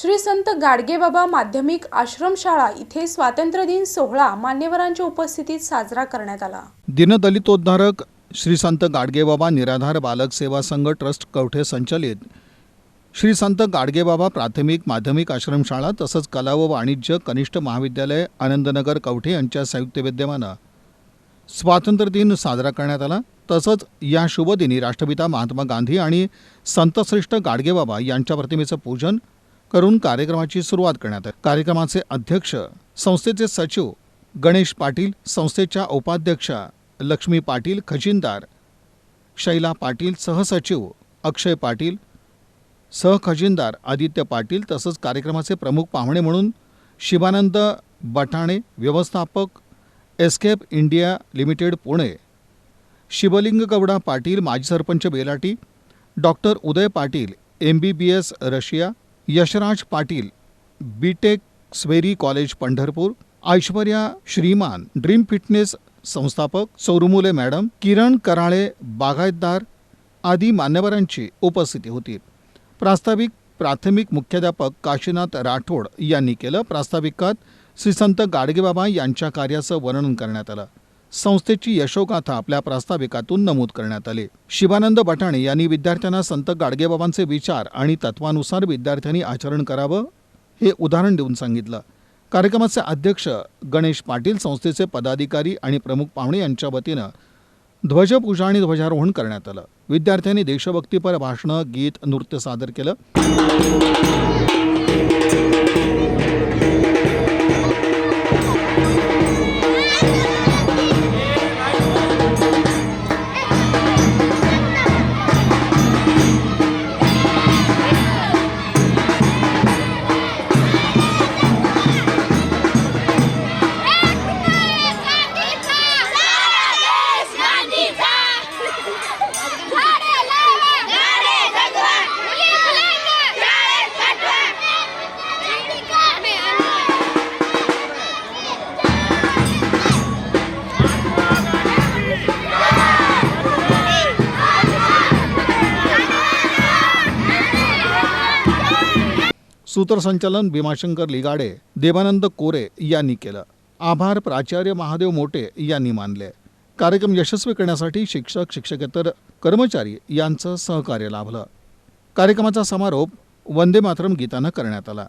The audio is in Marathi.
श्री संत गाडगेबाबा माध्यमिक आश्रमशाळा इथे स्वातंत्र्य दिन सोहळा मान्यवरांच्या उपस्थितीत साजरा करण्यात आला. दिनदलितोद्धारक श्री संत गाडगेबाबा निराधार बालक सेवा संघ ट्रस्ट कवठे संचलित. श्री संत गाडगेबाबा प्राथमिक माध्यमिक आश्रमशाळा तसंच कला व वाणिज्य कनिष्ठ महाविद्यालय आनंदनगर कवठे यांच्या संयुक्त विद्यमानं. स्वातंत्र्य दिन साजरा करण्यात आला. तसंच या शुभदिनी राष्ट्रपिता महात्मा गांधी आणि संतश्रेष्ठ गाडगेबाबा यांच्या प्रतिमेचं पूजन करून कार्यक्रमाची सुरुवात करण्यात आली. कार्यक्रमाचे अध्यक्ष संस्थेचे सचिव गणेश पाटील संस्थेच्या उपाध्यक्षा लक्ष्मी पाटील खजिनदार शैला पाटील सहसचिव अक्षय पाटील सहखजिनदार आदित्य पाटील तसंच कार्यक्रमाचे प्रमुख पाहुणे म्हणून शिवानंद बटाणे व्यवस्थापक escape India limited Pune Shivling Gowda Patil माजी sarpanch Belati doctor Uday Patil M B B S Russia Yashraj Patil B tech Sveri college Pandharpur. Aishwarya Shriman dream fitness संस्थापक. सौरमुले मॅडम किरण कराळे बागायतदार आदी मान्यवरांची उपस्थिती होती. प्रास्ताविक प्राथमिक मुख्याध्यापक काशीनाथ राठोड यांनी केलं. प्रास्ताविकात श्री संत गाडगेबाबा यांच्या कार्याचं वर्णन करण्यात आलं. संस्थेची यशोगाथा आपल्या प्रास्ताविकातून नमूद करण्यात आली. शिवानंद बटाणे यांनी विद्यार्थ्यांना संत गाडगेबाबांचे विचार आणि तत्वानुसार विद्यार्थ्यांनी आचरण करावं हे उदाहरण देऊन सांगितलं. कार्यक्रमाचे अध्यक्ष गणेश पाटील संस्थेचे पदाधिकारी आणि प्रमुख पाहुणे यांच्या वतीनं ध्वजपूजा आणि ध्वजारोहण करण्यात आलं. विद्यार्थ्यांनी देशभक्तीपर भाषणं गीत नृत्य सादर केलं. सूत्रसंचालन भीमाशंकर लिगाडे देवानंद कोरे यांनी केलं. आभार प्राचार्य महादेव मोटे यांनी मानले. कार्यक्रम यशस्वी करण्यासाठी शिक्षक शिक्षकेतर कर्मचारी यांचं सहकार्य लाभलं. कार्यक्रमाचा समारोप वंदे मातरम गीतानं करण्यात आला.